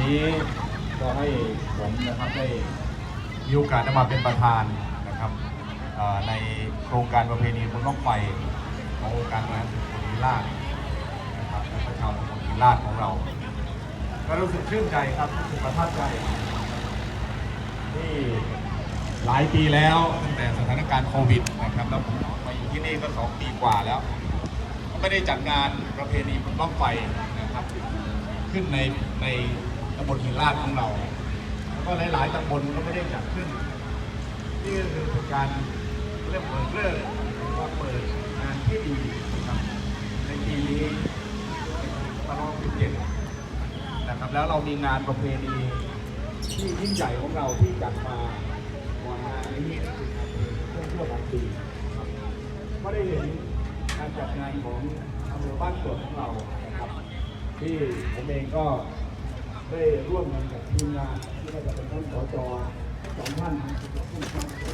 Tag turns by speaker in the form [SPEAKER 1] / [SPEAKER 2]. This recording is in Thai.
[SPEAKER 1] นี้ก็ให้ผมนะครับได้มีโอกาสได้มาเป็นประธานนะครับในโครงการประเพณีบุญบ้องไฟขององค์การบริหารส่วนตำบลหินลาดนะครับและประชาชนตำบลหินลาดของเรา ก็รู้สึกชื่นใจครับรู้สึกประทับใจที่หลายปีแล้วตั้งแต่สถานการณ์โควิดนะครับแล้วผมมาอยู่ที่นี่ก็สองปีกว่าแล้วก็ไม่ได้จัดงานประเพณีบุญบ้องไฟนะครับ ขึ้นในใน บลหินลาดของเรา แล้วก็หลาย ๆตำบลก็ไม่ได้จัดขึ้น นี่ก็คือการเริ่มเปิดเริ่มว่าเปิดงานที่ดีนะครับในปีนี้ตลอด17นะครับแล้วเรามีงานประเพณีที่ยิ่งใหญ่ของเราที่จัดมาก่อนงานนี้ก็คืองานเพลงทั่วทั้งปีก็ได้เห็นการจัดงานของอำเภอบ้านสวนของเรานะครับที่ผมเองก็ ได้ร่วมกันกับทีมงานที่ได้จากท่านสจสองท่านผู้